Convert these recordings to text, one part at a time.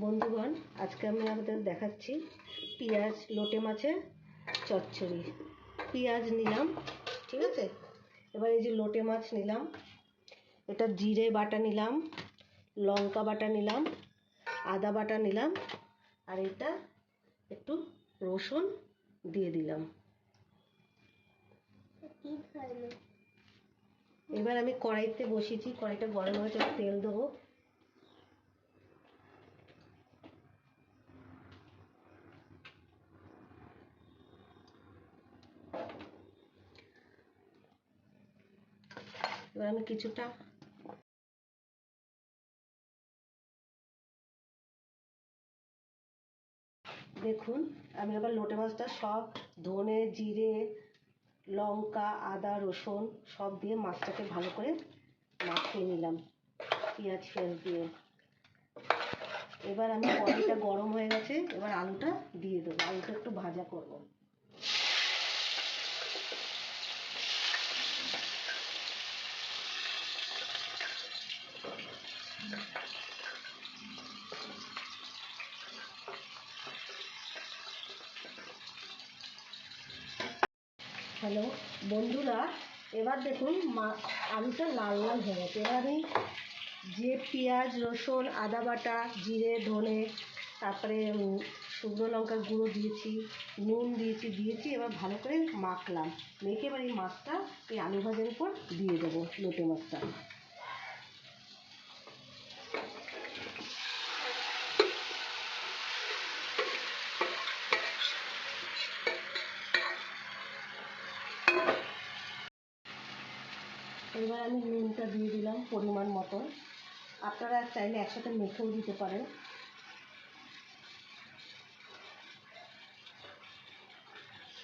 বন্ধুগণ, আজকে আমি আপনাদের দেখাচ্ছি পেঁয়াজ, লোটে মাছের চচ্চড়ি। পেঁয়াজ নিলাম, ঠিক আছে? এবার এই যে লোটে মাছ নিলাম, এটা জিরে বাটা নিলাম, লঙ্কা বাটা নিলাম, আদা বাটা নিলাম, আর এটা একটু রসুন দিয়ে দিলাম। এবার আমি কড়াইতে বসিয়েছি, কড়াইটা গরম হয়েছে, তেল দেবো। এবার আমি কিছুটা দেখুন, আমি এবার লোটে মাছটা সব ধনে, জিরে, লঙ্কা, আদা, রসুন সব দিয়ে মাছটাকে ভালো করে মাখিয়ে নিলাম, পেঁয়াজ ফেঁয়াজ দিয়ে। এবার আমি কড়াইটা গরম হয়ে গেছে, এবার আলুটা দিয়ে দেবো, আলুটা একটু ভাজা করব। হ্যালো, বন্ধুরা, এবার দেখুন আলুটা লাল লাল হয়ে গেছে। এবার আমি যে পেঁয়াজ, রসুন, আদা বাটা, জিরে, ধনে, তারপরে শুকনো লঙ্কার গুঁড়ো দিয়েছি, নুন দিয়েছি দিয়েছি, এবার ভালো করে মাখলাম। মেখে এবার এই মাছটা এই আলু ভাজার উপর দিয়ে দেবো লোটে মাছটা। এবার আমি নুনটা দিয়ে দিলাম পরিমাণ মতো। আপনারা চাইলে একসাথে মেখেও দিতে পারেন।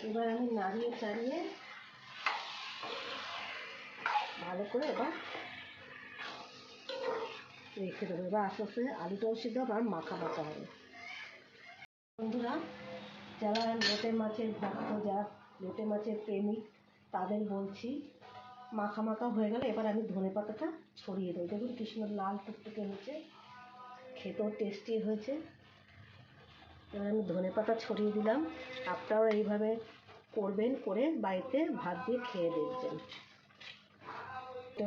এবার আমি নাড়িয়ে চাড়িয়ে ভালো করে এবার রেখে দেবো। এবার আস্তে আস্তে আলুটাও সিদ্ধ হবে আর মাখা মাখা হবে। বন্ধুরা, যারা লোটে মাছের ভক্ত, যারা লোটে মাছের প্রেমিক, তাদের বলছি মাখা মাখা হয়ে গেলে। এবার আমি ধনে পাতাটা ছড়িয়ে দেবো। দেখুন কি সুন্দর লাল টুকটুকে হয়েছে। খেতেও টেস্টি হয়েছে। এবার আমি ধনে পাতা ছড়িয়ে দিলাম। আপনারাও এইভাবে করবেন, করে বাড়িতে ভাত দিয়ে খেয়ে দেখবেন।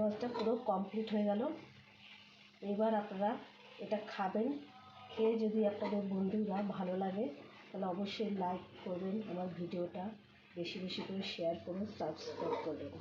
মাছটা পুরো কমপ্লিট হয়ে গেল। এবার আপনারা এটা খাবেন। খেয়ে যদি আপনাদের বন্ধুরা ভালো লাগে, তাহলে অবশ্যই লাইক করবেন। আমার ভিডিওটা বেশি বেশি করে শেয়ার করুন সাবস্ক্রাইব করবেন।